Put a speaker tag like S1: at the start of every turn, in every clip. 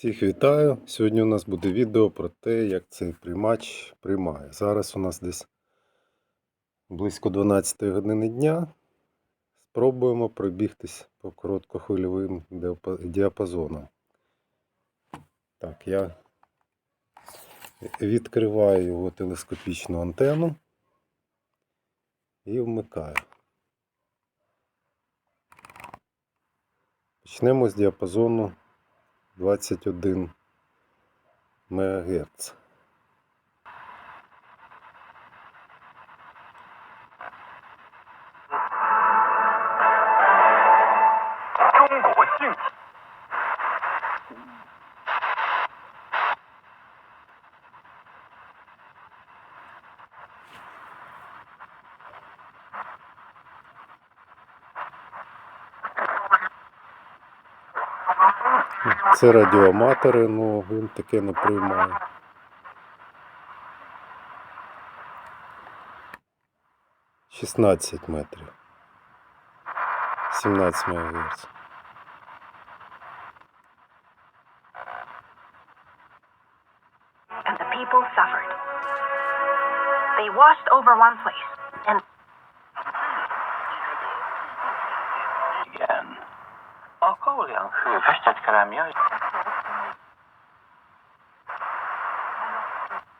S1: Всіх вітаю! Сьогодні у нас буде відео про те, як цей приймач приймає. Зараз у нас десь близько 12 години дня. Спробуємо пробігтись по короткохвильовим діапа- діапазонам. Так, я відкриваю його телескопічну антенну і вмикаю. Почнемо з діапазону 21 МГц. Це радіоаматори, ну він таке не приймає. Шістнадцять метрів. 17 МГц.
S2: and the people suffered. They washed over one place, and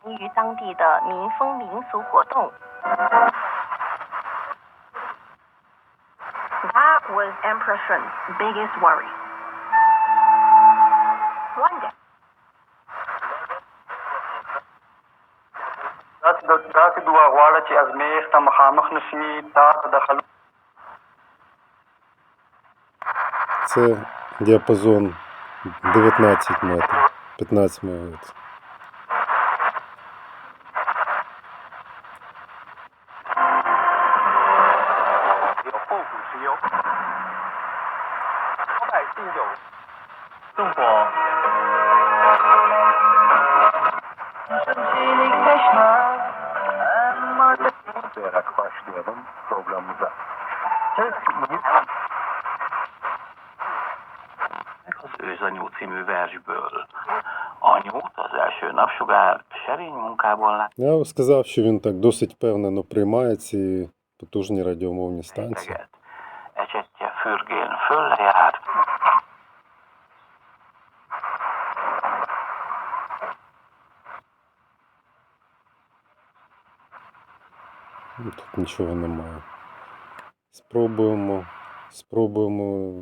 S3: kerámia,
S2: 于当地的民风民俗活动。That was Emperor Shun's biggest worry. One day,
S4: داسې د داسې دعا غواړه چې ازمېښت ته مخامخ نشي تا ته د خلکو
S1: Це діапазон 19 метрів, 15 МГц.
S3: Başlayalım programımıza. Az őzanyú című versből. Anyút az első napsugár serény munkából lát.
S1: Я б сказав, що він так досить впевнено приймає ці потужні радіомовні станції.
S3: Fürgén föllejár.
S1: Ну, Тут нічого немає. Спробуємо. Спробуємо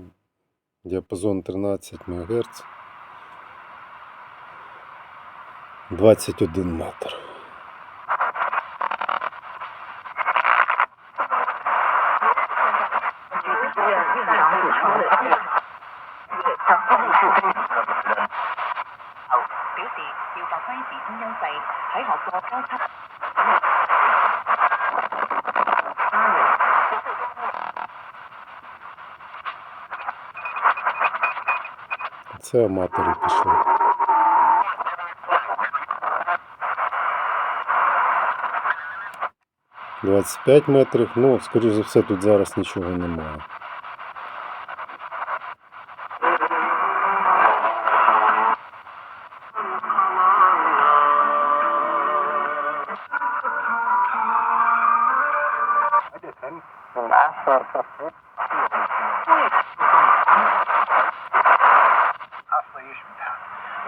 S1: діапазон 13 МГц. 21 метр. Це аматори пішли. Двадцять п'ять метрів. Ну, скоріш за все, тут зараз нічого немає.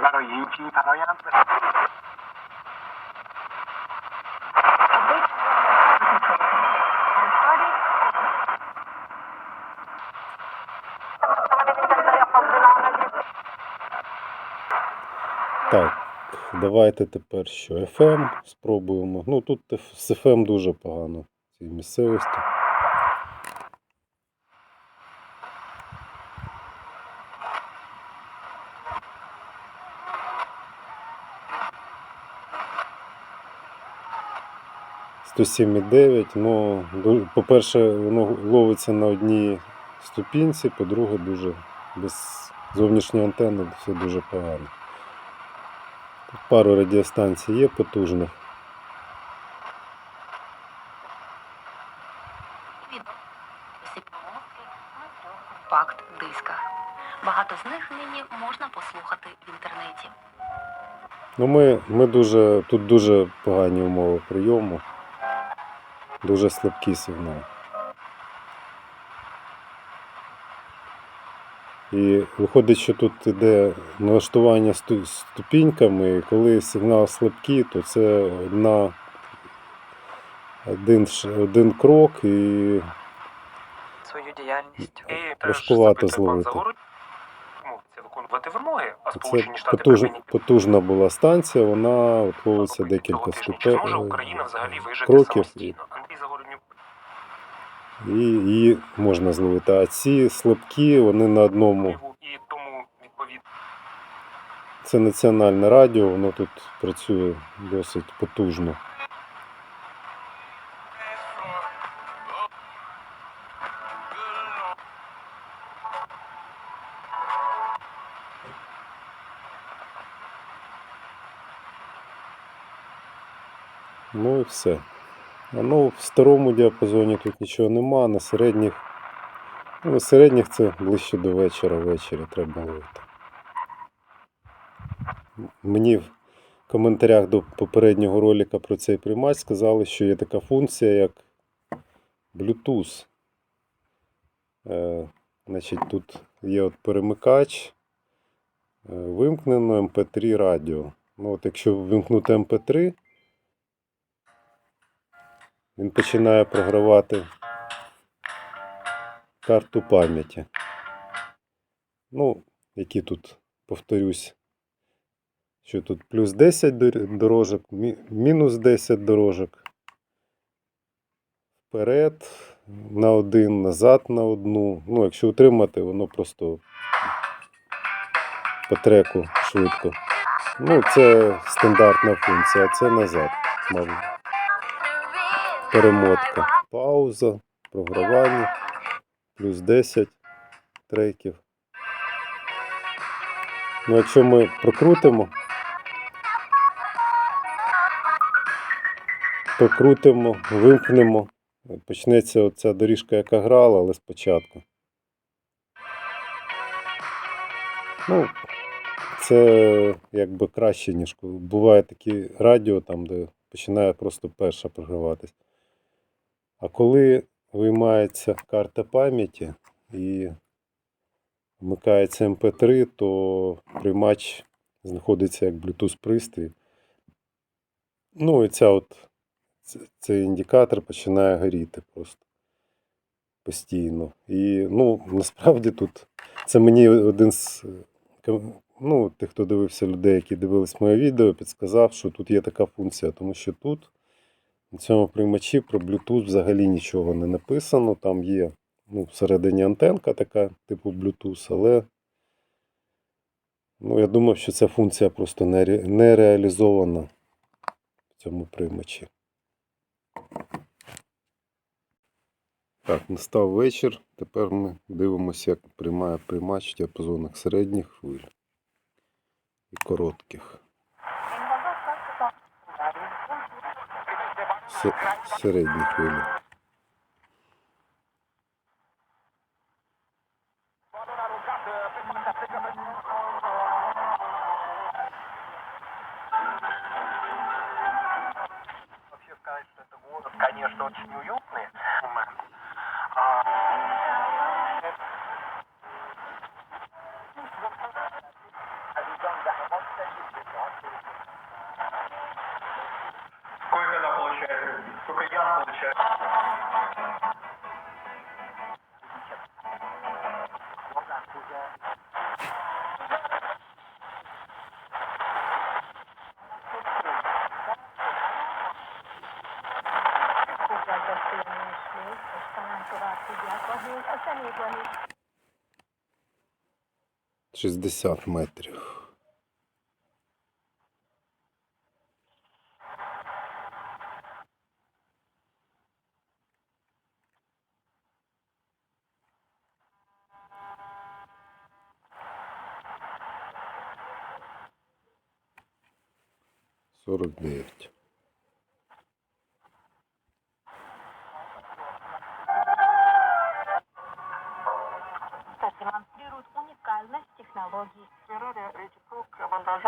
S3: برای این چی فرایند
S1: Так, давайте тепер що? FM спробуємо. Ну тут F- з FM дуже погано в цій місцевості. Сто сім і дев'ять. Ну, ду- по-перше, воно ловиться на одній ступінці, по-друге, дуже без зовнішньої антенни все дуже погано. Тут пару радіостанцій є потужних.
S5: компакт дисках. Багато з них нині можна послухати в інтернеті.
S1: Ну, ми, ми дуже, тут дуже погані умови прийому, дуже слабкий сигнал. І виходить, що тут іде налаштування ступіньками, і коли сигнал слабкий, то це одна, один, один крок і
S5: свою діяльність.
S6: І
S1: Важкувато зловити.
S6: Виконувати вимоги, а
S1: це
S6: Сполучені Штати
S1: потуж, потужна була станція, вона ловиться декілька.
S6: Чи зможе Україна взагалі вижити
S1: кроків.
S6: Самостійно?
S1: І її можна зловити. А ці слабкі, вони на одному. Це національне радіо, воно тут працює досить потужно. Ну і все. Ну, в старому діапазоні тут нічого нема, на середніх. Ну, середніх це ближче до вечора, ввечері треба ловити. Мені в коментарях до попереднього ролика про цей приймач сказали, що є така функція, як Bluetooth. Е, значить, тут є от перемикач, е, вимкнено MP3 радіо. Ну, от якщо вимкнути MP3, він починає програвати карту пам'яті. Ну, які тут, повторюсь, що тут плюс 10 дорожок, мінус 10 дорожок. Вперед на один, назад на одну. Ну, якщо утримати, воно просто по треку швидко. Ну, це стандартна функція, а це назад. мабуть. Перемотка. Пауза, програвання, плюс 10 треків. Ну, якщо ми прокрутимо, прокрутимо, вимкнемо, почнеться оця доріжка, яка грала, але спочатку. Ну, це якби краще, ніж буває такі радіо, там, де починає просто перша програватись. А коли виймається карта пам'яті і вмикається MP3, то приймач знаходиться як Bluetooth пристрій. Ну і ця от, цей індикатор починає горіти просто постійно. І ну, насправді тут це мені один з ну, тих, хто дивився людей, які дивились моє відео, підсказав, що тут є така функція, тому що тут на цьому приймачі про Bluetooth взагалі нічого не написано. Там є ну, всередині антенка така, типу Bluetooth, але ну, я думав, що ця функція просто не, ре- не реалізована в цьому приймачі. Так, настав вечір. Тепер ми дивимося, як приймає приймач в діапазонах середніх хвиль і коротких. Середні хвилі.
S4: Сколько я получаю?
S1: 60 метрів. Сорок девять.
S2: продемонстрирует уникальность технологий.
S4: Ради этих круг вантаж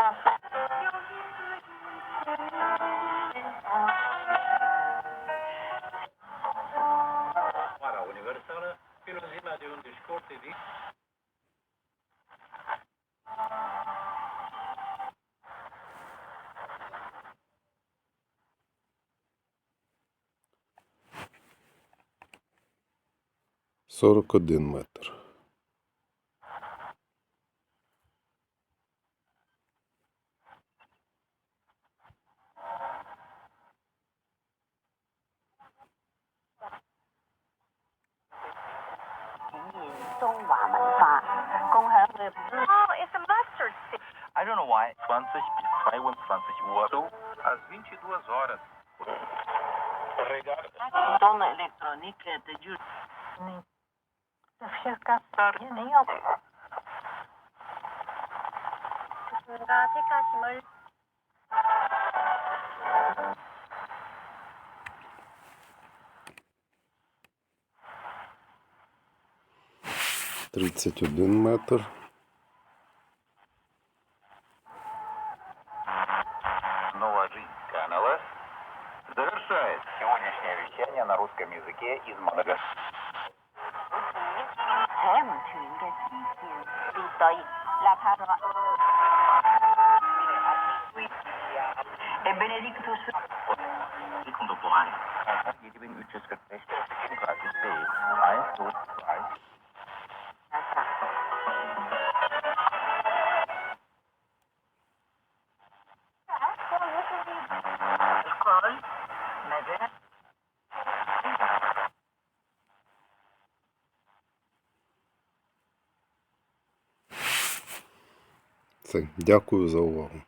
S6: Mara universală, de unde școrte
S1: 41 метр.
S2: Oh.
S3: I don't know why. 20 bis 22 Uhr.
S6: Sou às 22 horas. Regar
S5: Dona electronică de jur.
S2: Şefkat. Тридцять
S1: один метр.
S3: Снова жизнь канала завершает сегодняшнее вещание на русском языке из Мадагаскара.
S2: sai la parola
S5: e Benedictus
S3: contemporaneo. 7345
S1: Все, дякую за увагу.